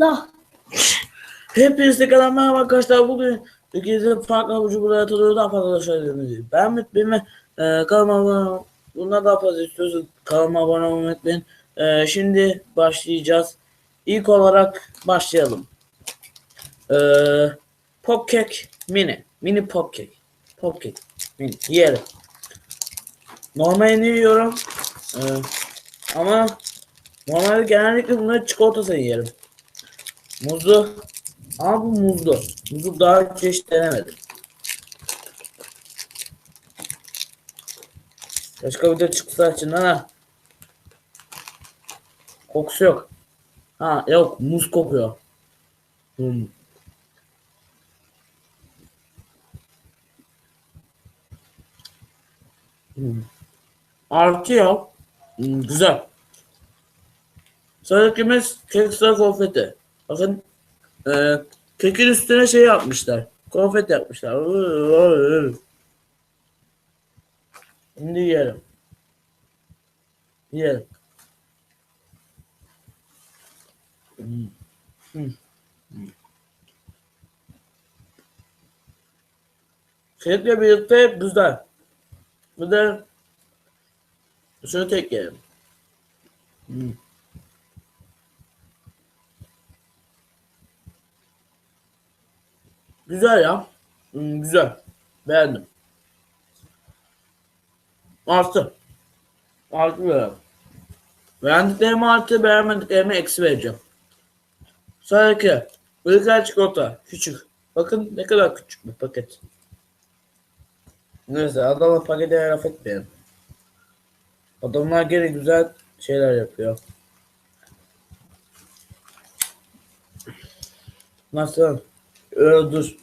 La. Hepinize kadar merhaba arkadaşlar. Bugün ülkemizde farklı avucu buraya atılıyor daha fazla şeylerimiz. Ben Mütbin ve e, kanalıma abone ol- Bundan daha fazla istiyorsanız kanalıma abone olmayı unutmayın. E, şimdi başlayacağız. İlk olarak başlayalım. E, Popcake Mini. Mini Popcake. Popcake Mini. Yiyelim. Normalini yiyorum. E, ama normalde genellikle bunları çikolatası yiyelim. Muzlu. Ama bu muzlu. Muzlu daha önce hiç denemedim. Başka bir de çıksa içinden ha. Kokusu yok. Ha yok muz kokuyor. Hmm. Hmm. Artıyor. Hmm, güzel. Sıradakimiz keksel konfeti. Bakın ee, kekin üstüne şey yapmışlar. Konfet yapmışlar. Şimdi yiyelim. Yiyelim. Kekle birlikte güzel. Bir de şunu tek yiyelim. Hmm. Güzel ya. Hmm, güzel. Beğendim. Artı. Artı veriyorum. Beğendiklerime artı, beğenmediklerime eksi vereceğim. Sonraki. Ülker çikolata. Küçük. Bakın ne kadar küçük bir paket. Neyse adamın paketine laf etmeyelim. Adamlar gene güzel şeyler yapıyor. Nasıl? Öyle dur.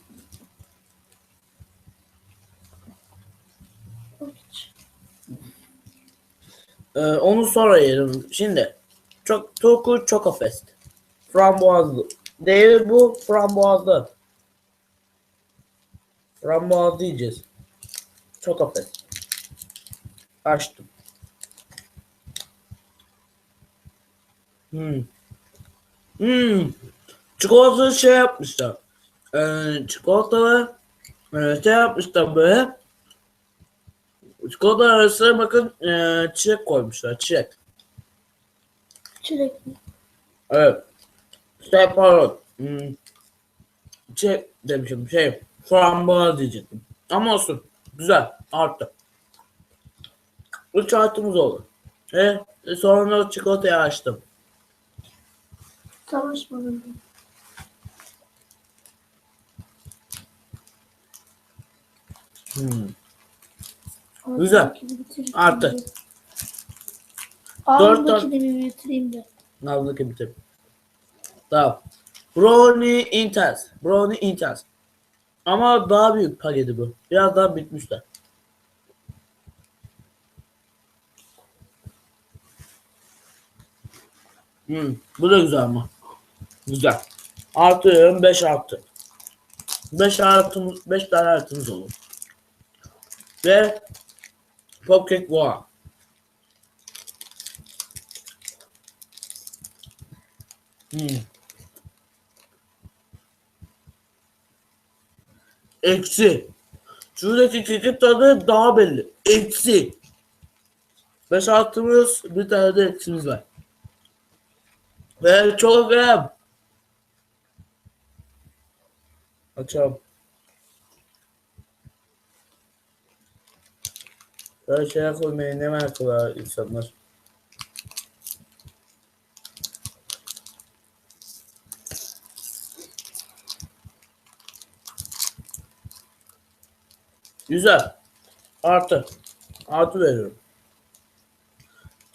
Ee, onu sonra yerim. Şimdi çok Toku Choco Fest. Frambuazlı. Değeri bu frambuazlı. Frambuazlı yiyeceğiz. Choco Fest. Açtım. Hmm. Hmm. Çikolatalı şey yapmışlar. Ee, çikolatalı e, şey yapmışlar böyle. Çikolata arasına bakın e, çilek koymuşlar. Çilek. Çilek mi? Evet. Şey pardon. Hmm. Çilek demişim. Şey frambuaz diyecektim. Ama olsun. Güzel. Arttı. Üç artımız oldu. E, sonra çikolatayı açtım. Savaşmadım. Hmm. Güzel. Artı. Dört bir bitireyim de. Nabzaki bitir. Tamam. Brownie Intense. Brownie Intense. Ama daha büyük paketi bu. Biraz daha bitmişler. Hmm, bu da güzel ama. Güzel. Artıyorum 5 artı. 5 artımız 5 tane artımız olur. Ve Popcake Boğa. Hmm. Eksi. Şuradaki kekik tadı daha belli. Eksi. 5 artımız bir tane de eksimiz var. Ve çok gram. Açalım. Böyle şeyler koymayı ne merak var insanlar. Güzel. Artı. Artı veriyorum.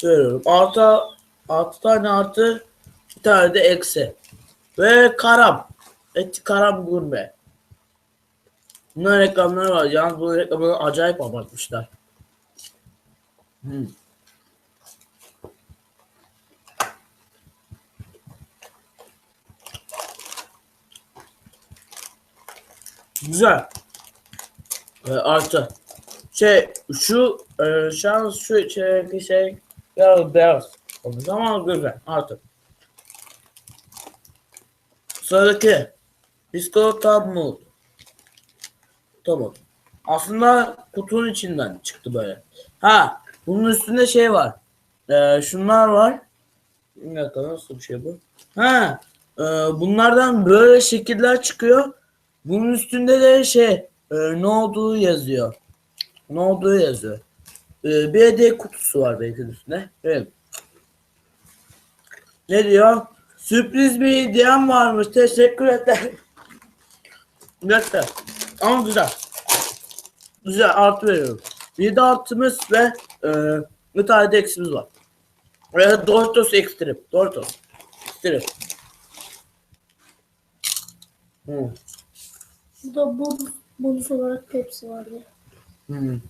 Veriyorum. Artı, altı tane artı bir tane de eksi. Ve karam. Et karam gurme. Bunların reklamları var. Yalnız bu reklamları acayip abartmışlar. Hmm. Güzel. Ee, artı. Şey şu e, şans şu içerideki şey biraz beyaz olmuş ama güzel artık. Sıradaki. Biskolata Tabmut. Tamam. Aslında kutunun içinden çıktı böyle. Ha, bunun üstünde şey var. Ee, şunlar var. Bir dakika nasıl bir şey bu? Ha, e, bunlardan böyle şekiller çıkıyor. Bunun üstünde de şey e, ne olduğu yazıyor. Ne olduğu yazıyor. E, bir hediye kutusu var belki de üstünde. Evet. Ne diyor? Sürpriz bir hediyem varmış. Teşekkür ederim. Bir dakika. Ama güzel. Güzel artı veriyorum. 7 artımız ve e, bir tane de eksimiz var. Ve Doritos Extreme. Doritos. Extreme. Hmm. Bu da bonus, bonus olarak Pepsi vardı. Hmm.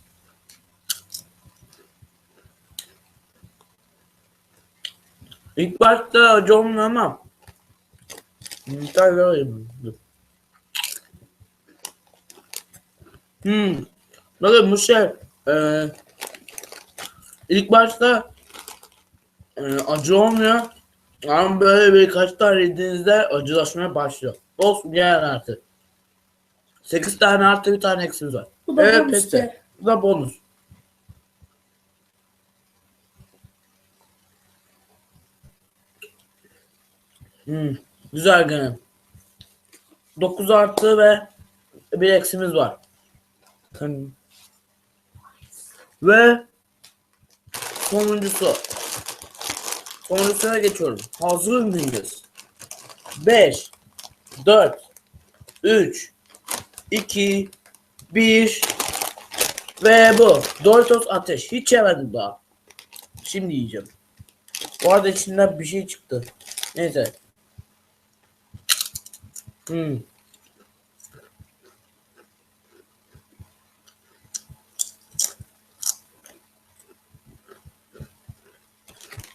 İlk başta olmuyor ama. Dur. Hmm. Bakın bu şey e, ilk başta e, acı olmuyor ama böyle birkaç tane yediğinizde acılaşmaya başlıyor. Olsun yani artık. 8 tane artı bir tane eksimiz var. Bu da Evet, bonus. Bu da bonus. Hmm, güzel gene. 9 artı ve bir eksimiz var. Ve sonuncusu. Sonuncusuna geçiyorum. Hazır mıyız? 5 4 3 2 1 ve bu. Doritos ateş. Hiç yemedim daha. Şimdi yiyeceğim. Bu arada içinden bir şey çıktı. Neyse. Hmm.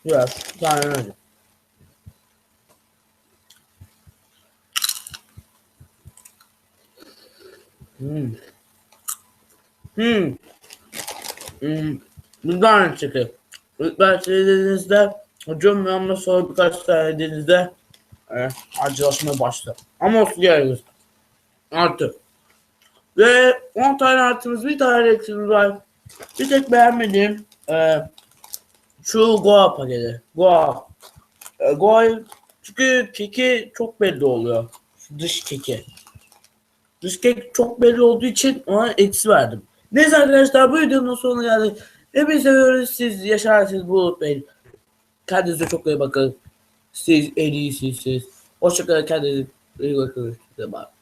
Biraz. Yani öyle. Hmm. Hmm. Hmm. Aynı şekilde. İlk başta yediğinizde hocam ama sonra birkaç tane yediğinizde e, acılaşmaya başlar. Ama olsun geliriz. Artı. Ve 10 tane artımız bir tane eksimiz var. Bir tek beğenmediğim e, şu Goa paketi. Goa. E, Goa çünkü keki çok belli oluyor. Şu dış keki. Dış kek çok belli olduğu için ona eksi verdim. Neyse arkadaşlar bu videonun sonuna geldik. Hepinizi seviyoruz. Siz yaşarsınız bu unutmayın. Kendinize çok iyi bakın. Siz en iyisiniz. Hoşçakalın. Kendinize iyi bakın. Bye.